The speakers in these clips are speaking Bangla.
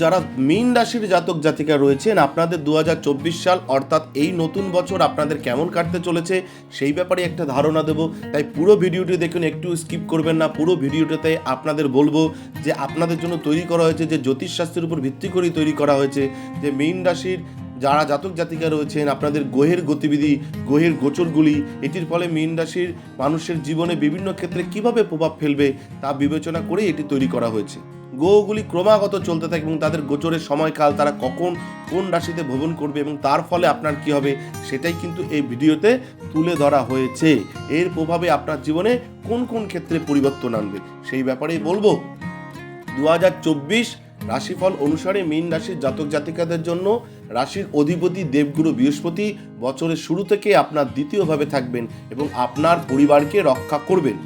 যারা মীন রাশির জাতক জাতিকা রয়েছেন, আপনাদের দু হাজার চব্বিশ সাল অর্থাৎ এই নতুন বছর আপনাদের কেমন কাটতে চলেছে সেই ব্যাপারে একটা ধারণা দেব। তাই পুরো ভিডিওটি দেখুন, একটু স্কিপ করবেন না, পুরো ভিডিওটাতে আপনাদের বলব যে আপনাদের জন্য তৈরি করা হয়েছে, যে জ্যোতিষশাস্ত্রের উপর ভিত্তি করেই তৈরি করা হয়েছে, যে মীন রাশির যারা জাতক জাতিকা রয়েছেন, আপনাদের গ্রহের গতিবিধি, গ্রহের গোচরগুলি, এটির ফলে মীন রাশির মানুষের জীবনে বিভিন্ন ক্ষেত্রে কীভাবে প্রভাব ফেলবে তা বিবেচনা করে এটি তৈরি করা হয়েছে। গ্রহগুলি ক্রমাগত চলতে থাকে এবং তাদের গোচরের সময়কাল তারা কখন কোন রাশিতে ভ্রমণ করবে এবং তার ফলে আপনার কি হবে সেটাই কিন্তু এই ভিডিওতে তুলে ধরা হয়েছে। এর প্রভাবে আপনার জীবনে কোন কোন ক্ষেত্রে পরিবর্তন আনবে সেই ব্যাপারেই বলব। দু হাজার চব্বিশ রাশিফল অনুসারে মীন রাশির জাতক জাতিকাদের জন্য রাশির অধিপতি দেবগুরু বৃহস্পতি বছরের শুরু থেকে আপনার দ্বিতীয়ভাবে থাকবেন এবং আপনার পরিবারকে রক্ষা করবেন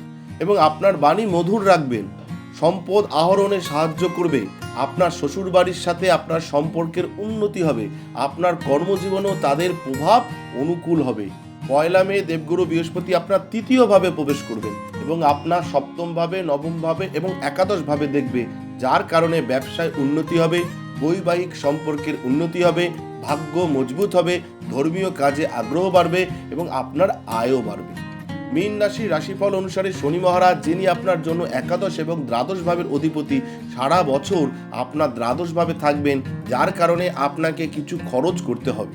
এবং আপনার বাণী মধুর রাখবেন। সম্পদ আহরণে সাহায্য করবে। আপনার শ্বশুরবাড়ির সাথে আপনার সম্পর্কের উন্নতি হবে। আপনার কর্মজীবনেও তাদের প্রভাব অনুকূল হবে। পয়লা মে দেবগুরু বৃহস্পতি আপনার তৃতীয়ভাবে প্রবেশ করবেন এবং আপনার সপ্তমভাবে, নবমভাবে এবং একাদশভাবে দেখবে, যার কারণে ব্যবসায় উন্নতি হবে, বৈবাহিক সম্পর্কের উন্নতি হবে, ভাগ্য মজবুত হবে, ধর্মীয় কাজে আগ্রহ বাড়বে এবং আপনার আয়ও বাড়বে। মীন রাশি রাশিফল অনুসারে শনি মহারাজ, যিনি আপনার জন্য একাদশ এবং দ্বাদশ ভাবের অধিপতি, সারা বছর আপনার দ্বাদশ ভাবে থাকবেন, যার কারণে আপনাকে কিছু খরচ করতে হবে।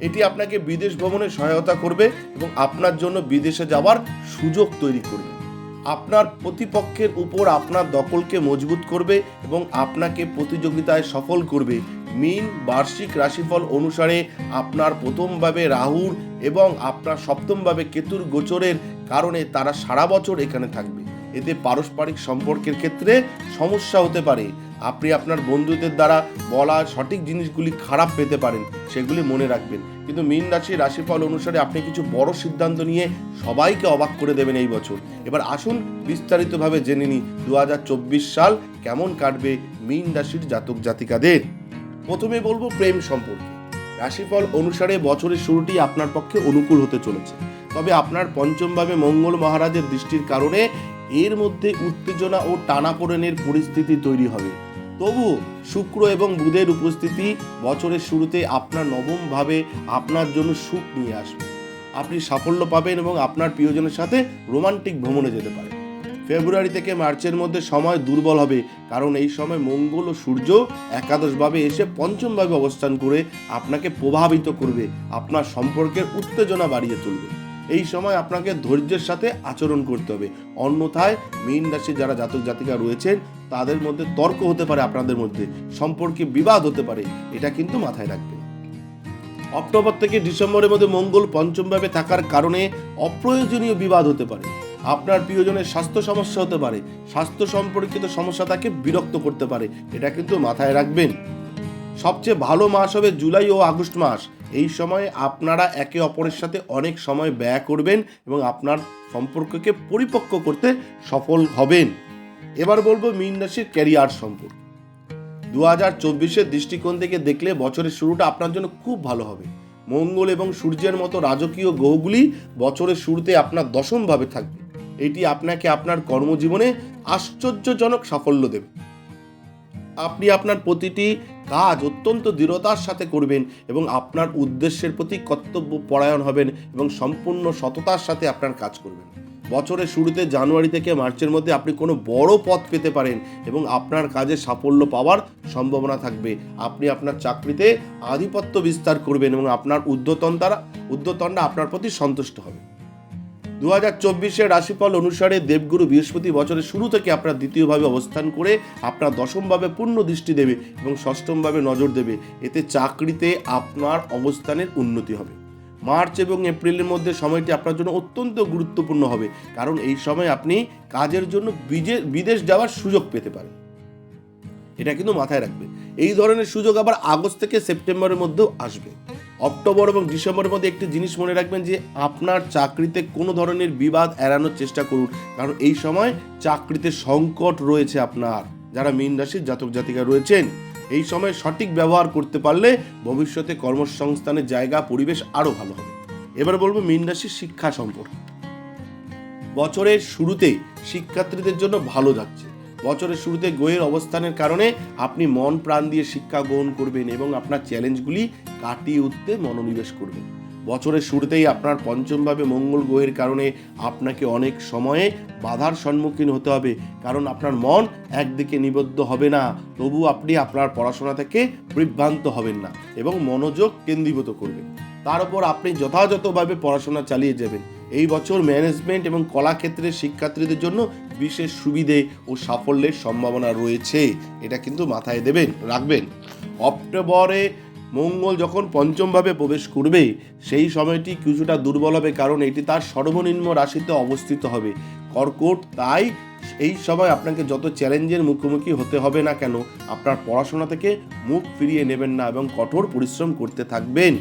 এটি আপনাকে বিদেশ ভ্রমণে সহায়তা করবে এবং আপনার জন্য বিদেশে যাওয়ার সুযোগ তৈরি করবে। আপনার প্রতিপক্ষের উপর আপনার দখলকে মজবুত করবে এবং আপনাকে প্রতিযোগিতায় সফল করবে। মিন বার্ষিক রাশিফল অনুসারে আপনার প্রথমভাবে রাহুর এবং আপনার সপ্তমভাবে কেতুর গোচরের কারণে তারা সারা বছর এখানে থাকবে। এতে পারস্পরিক সম্পর্কের ক্ষেত্রে সমস্যা হতে পারে। আপনি আপনার বন্ধুদের দ্বারা বলা সঠিক জিনিসগুলি খারাপ পেতে পারেন, সেগুলি মনে রাখবেন। কিন্তু মীন রাশির রাশিফল অনুসারে আপনি কিছু বড় সিদ্ধান্ত নিয়ে সবাইকে অবাক করে দেবেন এই বছর। এবার আসুন বিস্তারিতভাবে জেনে নিই দু হাজার চব্বিশ সাল কেমন কাটবে মীন রাশির জাতক জাতিকাদের। প্রথমে বলব প্রেম সম্পর্কে। রাশিফল অনুসারে বছরের শুরুটি আপনার পক্ষে অনুকূল হতে চলেছে। তবে আপনার পঞ্চমভাবে মঙ্গল মহারাজের দৃষ্টির কারণে এর মধ্যে উত্তেজনা ও টানাপোড়েনের পরিস্থিতি তৈরি হবে। তবু শুক্র এবং বুধের উপস্থিতি বছরের শুরুতে আপনার নবমভাবে আপনার জন্য সুখ নিয়ে আসবে। আপনি সাফল্য পাবেন এবং আপনার প্রিয়জনের সাথে রোমান্টিক ভ্রমণে যেতে পারেন ফেব্রুয়ারি থেকে মার্চের মধ্যে সময় দুর্বল হবে, কারণ এই সময় মঙ্গল ও সূর্য একাদশভাবে এসে পঞ্চমভাবে অবস্থান করে আপনাকে প্রভাবিত করবে। আপনার সম্পর্কের উত্তেজনা বাড়িয়ে তুলবে। এই সময় আপনাকে ধৈর্যের সাথে আচরণ করতে হবে। অন্যথায় মীন রাশির যারা জাতক জাতিকা রয়েছেন, তাদের মধ্যে তর্ক হতে পারে আপনাদের মধ্যে, সম্পর্কে বিবাদ হতে পারে, এটা কিন্তু মাথায় রাখবেন। অক্টোবর থেকে ডিসেম্বরের মধ্যে মঙ্গল পঞ্চমভাবে থাকার কারণে অপ্রয়োজনীয় বিবাদ হতে পারে। আপনার প্রিয়জনের স্বাস্থ্য সমস্যা হতে পারে, স্বাস্থ্য সম্পর্কিত সমস্যা তাকে বিরক্ত করতে পারে, এটা কিন্তু মাথায় রাখবেন। সবচেয়ে ভালো মাস হবে জুলাই ও আগস্ট মাস। এই সময় আপনারা একে অপরের সাথে অনেক সময় ব্যয় করবেন এবং আপনার সম্পর্ককে পরিপক্ক করতে সফল হবেন। এবার বলব মীন রাশির ক্যারিয়ার সম্পর্কে। দু হাজার চব্বিশের দৃষ্টিকোণ থেকে দেখলে বছরের শুরুটা আপনার জন্য খুব ভালো হবে। মঙ্গল এবং সূর্যের মতো রাজকীয় গ্রহগুলি বছরের শুরুতে আপনার দশমভাবে থাকবে। এটি আপনাকে আপনার কর্মজীবনে আশ্চর্যজনক সাফল্য দেবে। আপনি আপনার প্রতিটি কাজ অত্যন্ত দৃঢ়তার সাথে করবেন এবং আপনার উদ্দেশ্যের প্রতি কর্তব্য পরায়ণ হবেন এবং সম্পূর্ণ সততার সাথে আপনার কাজ করবেন। বছরের শুরুতে জানুয়ারি থেকে মার্চের মধ্যে আপনি কোনো বড় পথ পেতে পারেন এবং আপনার কাজে সাফল্য পাওয়ার সম্ভাবনা থাকবে। আপনি আপনার চাকরিতে আধিপত্য বিস্তার করবেন এবং আপনার ঊর্ধ্বতন তারা ঊর্ধ্বতনরা আপনার প্রতি সন্তুষ্ট হবে। দু হাজার চব্বিশের রাশিফল অনুসারে দেবগুরু বৃহস্পতি বছরের শুরু থেকে আপনার দ্বিতীয়ভাবে অবস্থান করে আপনার দশমভাবে পূর্ণ দৃষ্টি দেবে এবং ষষ্ঠমভাবে নজর দেবে। এতে চাকরিতে আপনার অবস্থানের উন্নতি হবে। মার্চ এবং এপ্রিলের মধ্যে সময়টি আপনার জন্য অত্যন্ত গুরুত্বপূর্ণ হবে, কারণ এই সময় আপনি কাজের জন্য বিদেশ যাওয়ার সুযোগ পেতে পারেন। এটা কিন্তু মাথায় রাখবে। এই ধরনের সুযোগ আবার আগস্ট থেকে সেপ্টেম্বরের মধ্যেও আসবে। অক্টোবর এবং ডিসেম্বরের মধ্যে একটি জিনিস মনে রাখবেন যে আপনার চাকরিতে কোনো ধরনের বিবাদ এড়ানোর চেষ্টা করুন। কারণ এই সময় চাকরিতে সংকট রয়েছে আপনার। যারা মীন রাশির জাতক জাতিকা রয়েছেন, এই সময় সঠিক ব্যবহার করতে পারলে ভবিষ্যতে কর্মসংস্থানের জায়গা, পরিবেশ আরও ভালো হবে। এবার বলব মীন রাশির শিক্ষা সম্পর্কে। বছরের শুরুতে শিক্ষার্থীদের জন্য ভালো যাচ্ছে। বছরের শুরুতে গোয়ের অবস্থানের কারণে আপনি মন প্রাণ দিয়ে শিক্ষা গ্রহণ করবেন এবং আপনার চ্যালেঞ্জগুলি কাটিয়ে উঠতে মনোনিবেশ করবেন। বছরের শুরুতেই আপনার পঞ্চমভাবে মঙ্গল গ্রহের কারণে আপনাকে অনেক সময়ে বাধার সম্মুখীন হতে হবে, কারণ আপনার মন একদিকে নিবদ্ধ হবে না, তবু আপনি আপনার পড়াশোনা থেকে বিভ্রান্ত হবেন না এবং মনোযোগ কেন্দ্রীভূত করবেন। তার উপর আপনি যথাযথভাবে পড়াশোনা চালিয়ে যাবেন। এই বছর ম্যানেজমেন্ট এবং কলাক্ষেত্রের শিক্ষার্থীদের জন্য বিশেষ সুবিধে ও সাফল্যের সম্ভাবনা রয়েছে। এটা কিন্তু মাথায় দেবেন, রাখবেন। অক্টোবরে মঙ্গল যখন পঞ্চমভাবে প্রবেশ করবে, সেই সময়টি কিছুটা দুর্বল হবে কারণ এটি তার সর্বনিম্ন রাশিতে অবস্থিত হবে। কর্কট, তাই এই সময় আপনাকে যত চ্যালেঞ্জের মুখোমুখি হতে হবে না কেন, আপনার পড়াশোনা থেকে মুখ ফিরিয়ে নেবেন না এবং কঠোর পরিশ্রম করতে থাকবেন।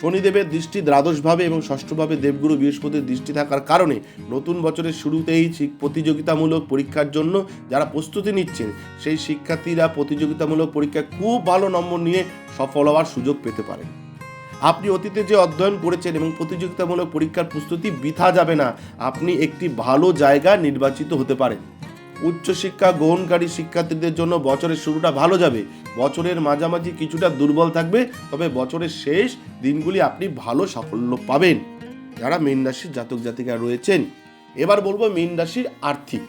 শনিদেবের দৃষ্টি দ্বাদশভাবে এবং ষষ্ঠভাবে দেবগুরু বৃহস্পতির দৃষ্টি থাকার কারণে নতুন বছরের শুরুতেই প্রতিযোগিতামূলক পরীক্ষার জন্য যারা প্রস্তুতি নিচ্ছেন, সেই শিক্ষার্থীরা প্রতিযোগিতামূলক পরীক্ষায় খুব ভালো নম্বর নিয়ে সফল হওয়ার সুযোগ পেতে পারেন আপনি অতীতে যে অধ্যয়ন করেছেন এবং প্রতিযোগিতামূলক পরীক্ষার প্রস্তুতি বৃথা যাবে না, আপনি একটি ভালো জায়গা নির্বাচিত হতে পারেন। উচ্চশিক্ষা, গ্রহণকারী শিক্ষার্থীদের জন্য বছরের শুরুটা ভালো যাবে। বছরের মাঝামাঝি কিছুটা দুর্বল থাকবে, তবে বছরের শেষ দিনগুলি আপনি ভালো সাফল্য পাবেন। যারা মীন রাশির জাতক জাতিকা রয়েছেন, এবার বলব মীন রাশির আর্থিক।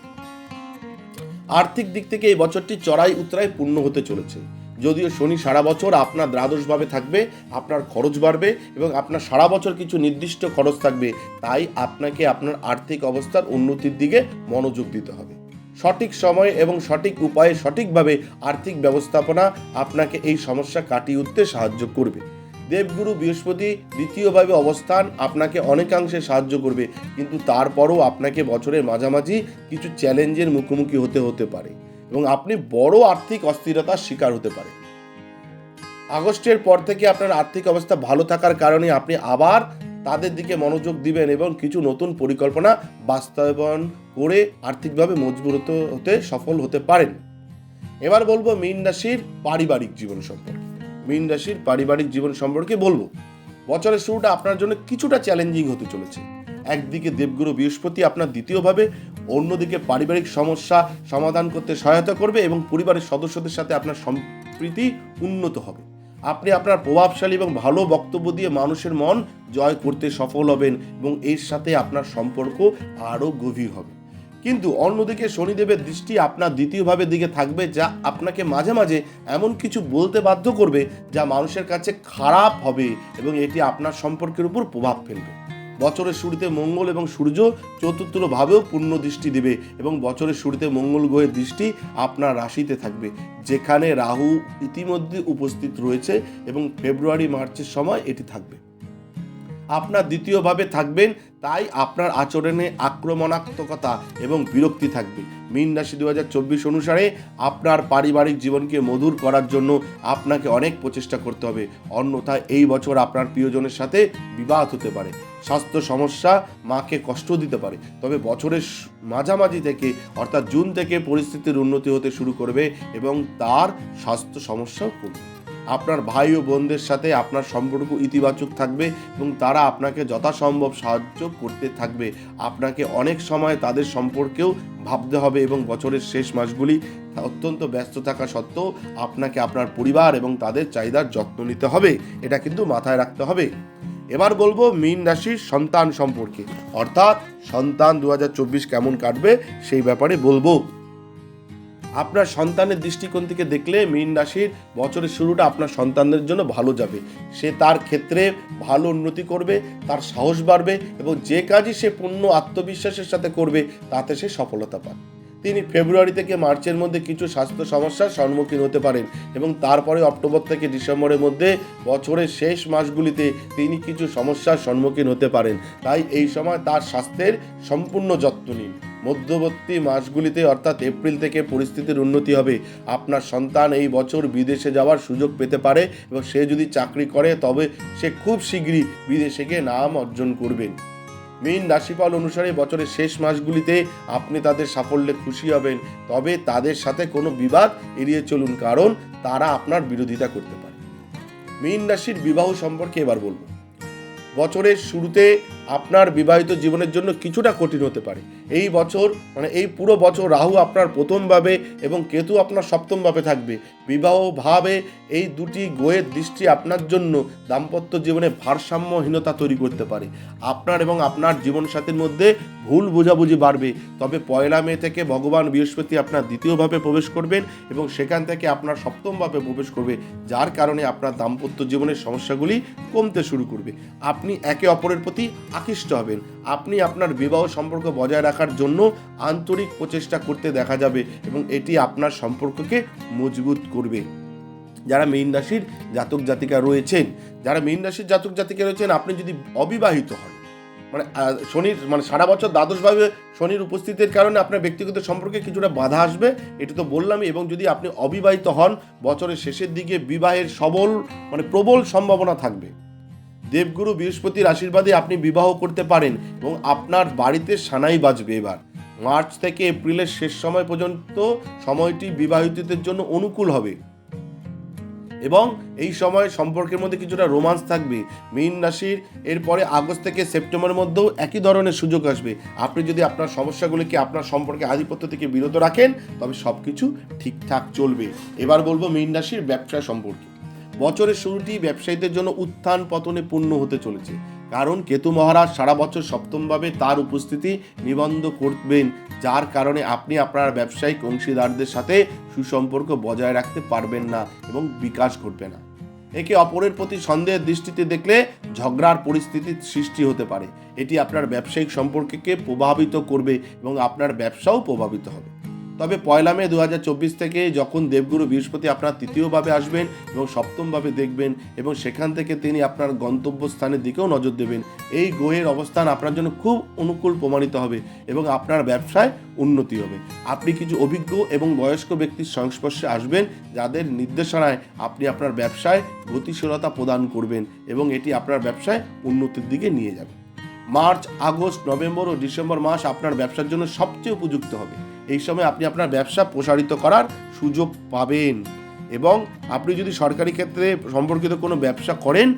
আর্থিক দিক থেকে এই বছরটি চড়াই উতরাই পূর্ণ হতে চলেছে। যদিও শনি সারা বছর আপনার দ্বাদশভাবে থাকবে, আপনার খরচ বাড়বে এবং আপনার সারা বছর কিছু নির্দিষ্ট খরচ থাকবে। তাই আপনাকে আপনার আর্থিক অবস্থার উন্নতির দিকে মনোযোগ দিতে হবে। সঠিক সময় এবং সঠিক উপায়ে সঠিকভাবে আর্থিক ব্যবস্থাপনা আপনাকে এই সমস্যা কাটিয়ে উঠতে সাহায্য করবে। দেবগুরু বৃহস্পতি দ্বিতীয়ভাবে অবস্থান আপনাকে অনেকাংশে সাহায্য করবে, কিন্তু তারপরও আপনাকে বছরের মাঝামাঝি কিছু চ্যালেঞ্জের মুখোমুখি হতে হতে পারে এবং আপনি বড় আর্থিক অস্থিরতার শিকার হতে পারে আগস্টের পর থেকে আপনার আর্থিক অবস্থা ভালো থাকার কারণে আপনি আবার তাদের দিকে মনোযোগ দিবেন এবং কিছু নতুন পরিকল্পনা বাস্তবায়ন করে আর্থিকভাবে মজবুত হতে- সফল হতে পারেন। এবার বলব মীন রাশির পারিবারিক জীবন সম্পর্কে। মীন রাশির পারিবারিক জীবন সম্পর্কে বলব, বছরের শুরুটা আপনার জন্য কিছুটা চ্যালেঞ্জিং হতে চলেছে। একদিকে দেবগুরু বৃহস্পতি আপনার দ্বিতীয়ভাবে, অন্যদিকে পারিবারিক সমস্যা সমাধান করতে সহায়তা করবে এবং পরিবারের সদস্যদের সাথে আপনার সম্প্রীতি উন্নত হবে। আপনি আপনার প্রভাবশালী এবং ভালো বক্তব্য দিয়ে মানুষের মন জয় করতে সফল হবেন এবং এর সাথে আপনার সম্পর্ক আরও গভীর হবে। কিন্তু অন্যদিকে শনিদেবের দৃষ্টি আপনার দ্বিতীয়ভাবে দিকে থাকবে যা আপনাকে মাঝে মাঝে এমন কিছু বলতে বাধ্য করবে যা মানুষের কাছে খারাপ হবে এবং এটি আপনার সম্পর্কের উপর প্রভাব ফেলবে। বছরের শুরুতে মঙ্গল এবং সূর্য চতুর্থভাবেও পূর্ণ দৃষ্টি দেবে এবং বছরের শুরুতে মঙ্গল গ্রহের দৃষ্টি আপনার রাশিতে থাকবে। যেখানে রাহু ইতিমধ্যে উপস্থিত রয়েছে এবং ফেব্রুয়ারি, মার্চের সময় এটি থাকবে। আপনার দ্বিতীয়ভাবে থাকবেন, তাই আপনার আচরণে আক্রমণাত্মকতা এবং বিরক্তি থাকবে। মীন রাশি দু হাজার চব্বিশ অনুসারে আপনার পারিবারিক জীবনকে মধুর করার জন্য আপনাকে অনেক প্রচেষ্টা করতে হবে। অন্যথায় এই বছর আপনার প্রিয়জনের সাথে বিবাদ হতে পারে। স্বাস্থ্য সমস্যা মাকে কষ্ট দিতে পারে। তবে বছরের মাঝামাঝি থেকে, অর্থাৎ জুন থেকে পরিস্থিতির উন্নতি হতে শুরু করবে এবং তার স্বাস্থ্য সমস্যাও কমবে। আপনার ভাই ও বোনদের সাথে আপনার সম্পর্ক ইতিবাচক থাকবে এবং তারা আপনাকে যথাসম্ভব সাহায্য করতে থাকবে। আপনাকে অনেক সময় তাদের সম্পর্কেও ভাবতে হবে এবং বছরের শেষ মাসগুলি অত্যন্ত ব্যস্ত থাকা সত্ত্বেও আপনাকে আপনার পরিবার এবং তাদের চাহিদার যত্ন নিতে হবে। এটা কিন্তু মাথায় রাখতে হবে। এবার বলব মীন রাশির সন্তান সম্পর্কে। অর্থাৎ সন্তান দু হাজার চব্বিশ কেমন কাটবে সেই ব্যাপারে বলব। আপনার সন্তানের দৃষ্টিকোণ থেকে দেখলে মীন রাশির বছরের শুরুটা আপনার সন্তানদের জন্য ভালো যাবে। সে তার ক্ষেত্রে ভালো উন্নতি করবে, তার সাহস বাড়বে এবং যে কাজই সে পূর্ণ আত্মবিশ্বাসের সাথে করবে, তাতে সে সফলতা পাবে। তিনি ফেব্রুয়ারি থেকে মার্চের মধ্যে কিছু স্বাস্থ্য সমস্যার সম্মুখীন হতে পারেন এবং তারপরে অক্টোবর থেকে ডিসেম্বরের মধ্যে বছরের শেষ মাসগুলিতে তিনি কিছু সমস্যার সম্মুখীন হতে পারেন। তাই এই সময় তার স্বাস্থ্যের সম্পূর্ণ যত্ন নিন। মধ্যবর্তী মাসগুলিতে অর্থাৎ এপ্রিল থেকে পরিস্থিতির উন্নতি হবে। আপনার সন্তান এই বছর বিদেশে যাওয়ার সুযোগ পেতে পারে এবং সে যদি চাকরি করে, তবে সে খুব শীঘ্রই বিদেশে গিয়ে নাম অর্জন করবেন মীন রাশিফল অনুসারে বছরের শেষ মাসগুলিতে আপনি তাদের সাফল্যে খুশি হবেন। তবে তাদের সাথে কোনো বিবাদ এড়িয়ে চলুন, কারণ তারা আপনার বিরোধিতা করতে পারে। মীন রাশির বিবাহ সম্পর্কে এবার বলব। বছরের শুরুতে আপনার বিবাহিত জীবনের জন্য কিছুটা কঠিন হতে পারে। এই বছর মানে এই পুরো বছর রাহু আপনার প্রথমভাবে এবং কেতু আপনার সপ্তমভাবে থাকবে। বিবাহ ভাবে এই দুটি গোয়ের দৃষ্টি আপনার জন্য দাম্পত্য জীবনে ভারসাম্যহীনতা তৈরি করতে পারে। আপনার এবং আপনার জীবনসাথীর মধ্যে ভুল বোঝাবুঝি বাড়বে। তবে পয়লা মে থেকে ভগবান বৃহস্পতি আপনার দ্বিতীয়ভাবে প্রবেশ করবেন এবং সেখান থেকে আপনার সপ্তমভাবে প্রবেশ করবে, যার কারণে আপনার দাম্পত্য জীবনের সমস্যাগুলি কমতে শুরু করবে। আপনি একে অপরের প্রতি আকৃষ্ট হবেন। আপনি আপনার বিবাহ সম্পর্ক বজায় রাখার জন্য আন্তরিক প্রচেষ্টা করতে দেখা যাবে এবং এটি আপনার সম্পর্ককে মজবুত করবে। যারা মীন রাশির জাতক জাতিকা রয়েছেন, যারা মীন রাশির জাতক জাতিকা রয়েছেন, আপনি যদি অবিবাহিত হন মানে শনির মানে সারা বছর দ্বাদশভাবে শনির উপস্থিতির কারণে আপনার ব্যক্তিগত সম্পর্কে কিছুটা বাধা আসবে, এটা তো বললামই, এবং যদি আপনি অবিবাহিত হন, বছরের শেষের দিকে বিবাহের সবল মানে প্রবল সম্ভাবনা থাকবে। দেবগুরু বৃহস্পতির আশীর্বাদে আপনি বিবাহ করতে পারেন এবং আপনার বাড়িতে সানাই বাজবে এবার। মার্চ থেকে এপ্রিলের শেষ সময় পর্যন্ত সময়টি বিবাহিতদের জন্য অনুকূল হবে। এবং এই সময় সম্পর্কের মধ্যে কিছুটা রোমান্স থাকবে। মীন রাশির এরপরে আগস্ট থেকে সেপ্টেম্বরের মধ্যেও একই ধরনের সুযোগ আসবে। আপনি যদি আপনার সমস্যাগুলিকে আপনার সম্পর্কে আধিপত্য থেকে বিরত রাখেন, তবে সব কিছু ঠিকঠাক চলবে। এবার বলব মীন রাশির ব্যবসা সম্পর্কে। বছরের শুরুটি ব্যবসায়ীদের জন্য উত্থান পতনে পূর্ণ হতে চলেছে। কারণ কেতু মহারাজ সারা বছর সপ্তমভাবে তার উপস্থিতি নিবন্ধ করবেন, যার কারণে আপনি আপনার ব্যবসায়িক অংশীদারদের সাথে সুসম্পর্ক বজায় রাখতে পারবেন না এবং বিকাশ ঘটবে না। একে অপরের প্রতি সন্দেহের দৃষ্টিতে দেখলে ঝগড়ার পরিস্থিতির সৃষ্টি হতে পারে। এটি আপনার ব্যবসায়িক সম্পর্ককে প্রভাবিত করবে এবং আপনার ব্যবসাও প্রভাবিত হবে। তবে পয়লা মে দু হাজার চব্বিশ থেকে যখন দেবগুরু বৃহস্পতি আপনার তৃতীয়ভাবে আসবেন এবং সপ্তমভাবে দেখবেন এবং সেখান থেকে তিনি আপনার গন্তব্যস্থানের দিকেও নজর দেবেন, এই গ্রহের অবস্থান আপনার জন্য খুব অনুকূল প্রমাণিত হবে এবং আপনার ব্যবসায় উন্নতি হবে। আপনি কিছু অভিজ্ঞ এবং বয়স্ক ব্যক্তির সংস্পর্শে আসবেন, যাদের নির্দেশনায় আপনি আপনার ব্যবসায় গতিশীলতা প্রদান করবেন এবং এটি আপনার ব্যবসায় উন্নতির দিকে নিয়ে যাবে। মার্চ, আগস্ট, নভেম্বর ও ডিসেম্বর মাস আপনার ব্যবসার জন্য সবচেয়ে উপযুক্ত হবে। এই সময় আপনি আপনার ব্যবসা প্রসারিত করার সুযোগ পাবেন। এবং আপনি যদি সরকারি ক্ষেত্রে সম্পর্কিত কোনো ব্যবসা করেন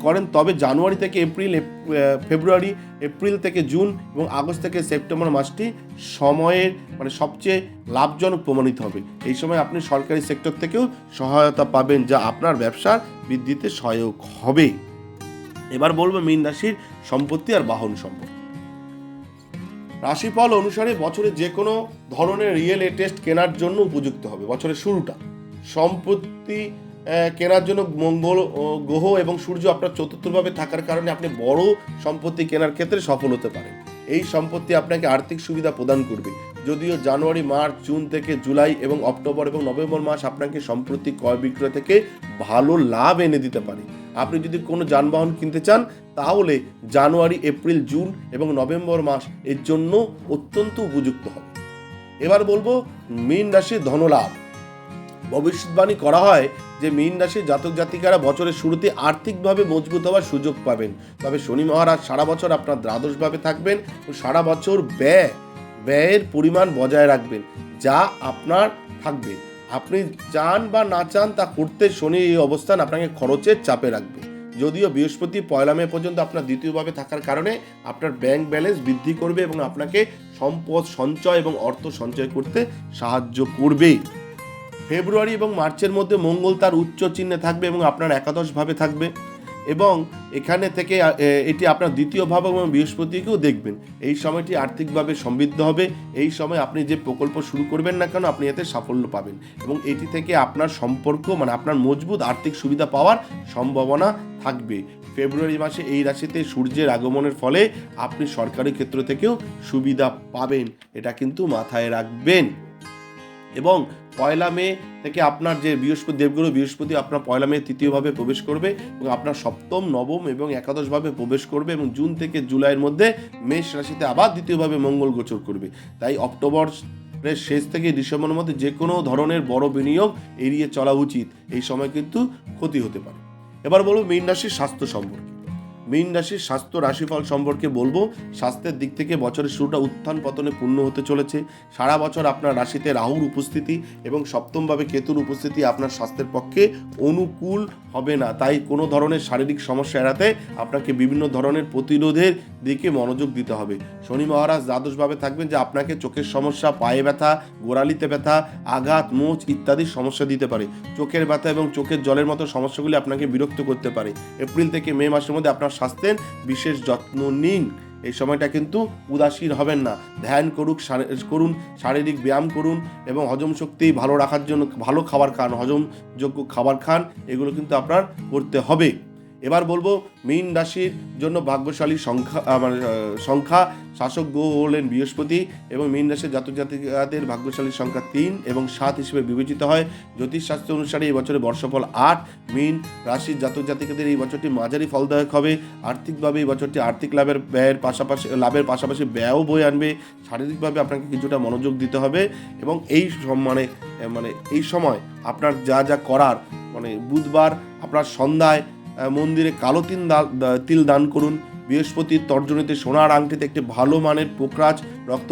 করেন, তবে জানুয়ারি থেকে এপ্রিল, এপ- ফেব্রুয়ারি, এপ্রিল থেকে জুন এবং আগস্ট থেকে সেপ্টেম্বর মাসটি সময়ের মানে সবচেয়ে লাভজনক প্রমাণিত হবে। এই সময় আপনি সরকারি সেক্টর থেকেও সহায়তা পাবেন, যা আপনার ব্যবসার বৃদ্ধিতে সহায়ক হবে। এবার বলব মীন রাশির সম্পত্তি আর বাহন সম্পত্তি। রাশিফল অনুসারে বছরে যে কোনো ধরনের রিয়েল এস্টেট কেনার জন্য উপযুক্ত হবে, বছরের শুরুটা। সম্পত্তি কেনার জন্য মঙ্গল গ্রহ এবং সূর্য আপনার চতুর্থভাবে থাকার কারণে আপনি বড় সম্পত্তি কেনার ক্ষেত্রে সফল হতে পারেন। এই সম্পত্তি আপনাকে আর্থিক সুবিধা প্রদান করবে। যদিও জানুয়ারি, মার্চ, জুন থেকে জুলাই এবং অক্টোবর এবং নভেম্বর মাস আপনাকে সম্প্রতি ক্রয় বিক্রয় থেকে ভালো লাভ এনে দিতে পারে। আপনি যদি কোনো যানবাহন কিনতে চান, তাহলে জানুয়ারি, এপ্রিল, জুন এবং নভেম্বর মাস এর জন্য অত্যন্ত উপযুক্ত হবে। এবার বলব, মীন রাশির ধনলাভ। ভবিষ্যৎবাণী করা হয় যে, মীন রাশির জাতক জাতিকারা বছরের শুরুতে আর্থিকভাবে মজবুত হওয়ার সুযোগ পাবেন। তবে শনি মহারাজ সারা বছর আপনার দ্বাদশভাবে থাকবেন ও সারা বছর ব্যয় ব্যয়ের পরিমাণ বজায় রাখবেন, যা আপনার থাকবে। আপনি চান বা না চান তা করতে শনি এই অবস্থান আপনাকে খরচের চাপে রাখবে। যদিও বৃহস্পতি পয়লা মে পর্যন্ত আপনার দ্বিতীয়ভাবে থাকার কারণে আপনার ব্যাংক ব্যালেন্স বৃদ্ধি করবে এবং আপনাকে সম্পদ সঞ্চয় এবং অর্থ সঞ্চয় করতে সাহায্য করবে। ফেব্রুয়ারি এবং মার্চের মধ্যে মঙ্গল তার উচ্চ চিহ্নে থাকবে এবং আপনার একাদশভাবে থাকবে। এবং এখানে থেকে এটি আপনার দ্বিতীয় ভাব এবং বৃহস্পতিকেও দেখবেন। এই সময়টি আর্থিকভাবে সমৃদ্ধ হবে। এই সময় আপনি যে প্রকল্প শুরু করবেন না কেন, আপনি এতে সাফল্য পাবেন। এবং এটি থেকে আপনার সম্পর্ক মানে আপনার মজবুত আর্থিক সুবিধা পাওয়ার সম্ভাবনা থাকবে। ফেব্রুয়ারি মাসে এই রাশিতে সূর্যের আগমনের ফলে আপনি সরকারি ক্ষেত্র থেকেও সুবিধা পাবেন। এটা কিন্তু মাথায় রাখবেন। এবং পয়লা মে থেকে আপনার যে বৃহস্পতি, দেবগুরু বৃহস্পতি আপনার পয়লা মে তৃতীয়ভাবে প্রবেশ করবে এবং আপনার সপ্তম, নবম এবং একাদশভাবে প্রবেশ করবে এবং জুন থেকে জুলাইয়ের মধ্যে মেষ রাশিতে আবার দ্বিতীয়ভাবে মঙ্গল গোচর করবে। তাই অক্টোবর শেষ থেকে ডিসেম্বরের মধ্যে যে কোনো ধরনের বড় বিনিয়োগ এড়িয়ে চলা উচিত। এই সময় কিন্তু ক্ষতি হতে পারে। এবার বলব মীন রাশির স্বাস্থ্য সম্পর্কে। মীন রাশির স্বাস্থ্য রাশিফল সম্পর্কে বলব। স্বাস্থ্যের দিক থেকে বছরের শুরুটা উত্থান পতনে পূর্ণ হতে চলেছে। সারা বছর আপনার রাশিতে রাহুর উপস্থিতি এবং সপ্তমভাবে কেতুর উপস্থিতি আপনার স্বাস্থ্যের পক্ষে অনুকূল হবে না। তাই কোনো ধরনের শারীরিক সমস্যা এড়াতে আপনাকে বিভিন্ন ধরনের প্রতিরোধের দিকে মনোযোগ দিতে হবে। শনি মহারাজ দ্বাদশভাবে থাকবেন যে আপনাকে চোখের সমস্যা, পায়ে ব্যথা, গোড়ালিতে ব্যথা, আঘাত, মোচ ইত্যাদি সমস্যা দিতে পারে। চোখের ব্যথা এবং চোখের জলের মতো সমস্যাগুলি আপনাকে বিরক্ত করতে পারে। এপ্রিল থেকে মে মাসের মধ্যে আপনার স্বাস্থ্যের বিশেষ যত্ন নিন। এই সময়টা কিন্তু উদাসীন হবেন না। ধ্যান করুক করুন, শারীরিক ব্যায়াম করুন এবং হজম শক্তি ভালো রাখার জন্য ভালো খাবার খান হজমযোগ্য খাবার খান, এগুলো কিন্তু আপনার করতে হবে। এবার বলব মীন রাশির জন্য ভাগ্যশালী সংখ্যা মানে সংখ্যা, শাসক গ্রহ হলেন বৃহস্পতি এবং মীন রাশির জাতক জাতিকাদের ভাগ্যশালী সংখ্যা তিন এবং সাত হিসেবে বিবেচিত হয়। জ্যোতিষশাস্ত্র অনুসারে এই বছরে বর্ষফল আট। মীন রাশির জাতক জাতিকাদের এই বছরটি মাঝারি ফলদায়ক হবে। আর্থিকভাবে এই বছরটি আর্থিক লাভের ব্যয়ের পাশাপাশি, লাভের পাশাপাশি ব্যয়ও বয়ে আনবে। শারীরিকভাবে আপনাকে কিছুটা মনোযোগ দিতে হবে এবং এই মানে মানে এই সময় আপনার যা যা করার মানে বুধবার আপনার সন্ধ্যায় মন্দিরে কালো তিল তিল দান করুন। বৃহস্পতির তর্জনীতে সোনার আংটিতে একটি ভালো মানের পোকরাজ, রক্ত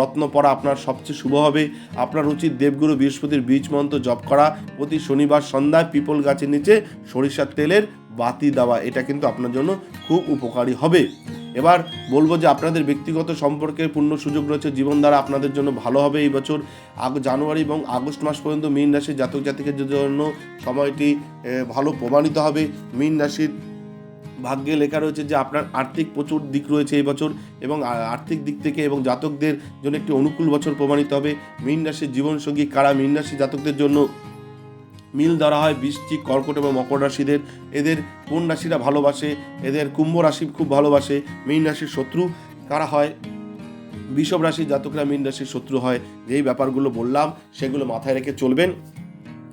রত্ন পরা আপনার সবচেয়ে শুভ হবে। আপনার উচিত দেবগুরু বৃহস্পতির বীজ মন্ত্র জপ করা, প্রতি শনিবার সন্ধ্যায় পিপল গাছের নিচে সরিষার তেলের বাতি দেওয়া, এটা কিন্তু আপনার জন্য খুব উপকারী হবে। এবার বলব যে আপনাদের ব্যক্তিগত সম্পর্কের পূর্ণ সুযোগ রয়েছে, জীবন দ্বারা আপনাদের জন্য ভালো হবে এই বছর। আগ, জানুয়ারি এবং আগস্ট মাস পর্যন্ত মীন রাশির জাতক জাতিকের জন্য সময়টি ভালো প্রমাণিত হবে। মীন রাশির ভাগ্যে লেখা রয়েছে যে আপনার আর্থিক প্রচুর দিক রয়েছে এই বছর এবং আর্থিক দিক থেকে এবং জাতকদের জন্য একটি অনুকূল বছর প্রমাণিত হবে। মীন রাশির জীবনসঙ্গী কারা? মীন রাশি জাতকদের জন্য মিল ধরা হয় বৃষ্টি, কর্কট এবং মকর রাশিদের। এদের কোন রাশিরা ভালোবাসে? এদের কুম্ভ রাশি খুব ভালোবাসে, মীন রাশির শত্রু কারা হয়? বিষব রাশির জাতকরা মীন রাশির শত্রু হয়, যেই ব্যাপারগুলো বললাম, সেগুলো মাথায় রেখে চলবেন।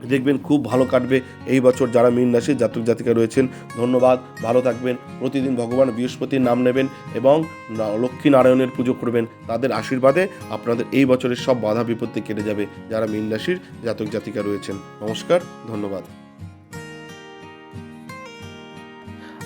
দেখবেন খুব ভালো কাটবে এই বছর যারা মীন রাশির জাতক জাতিকা রয়েছেন। ধন্যবাদ, ভালো থাকবেন, প্রতিদিন ভগবান বৃহস্পতির নাম নেবেন এবং লক্ষ্মী নারায়ণের পুজো করবেন। তাদের আশীর্বাদে আপনাদের এই বছরের সব বাধা বিপত্তি কেটে যাবে। যারা মীন রাশির জাতক জাতিকা রয়েছেন। নমস্কার, ধন্যবাদ।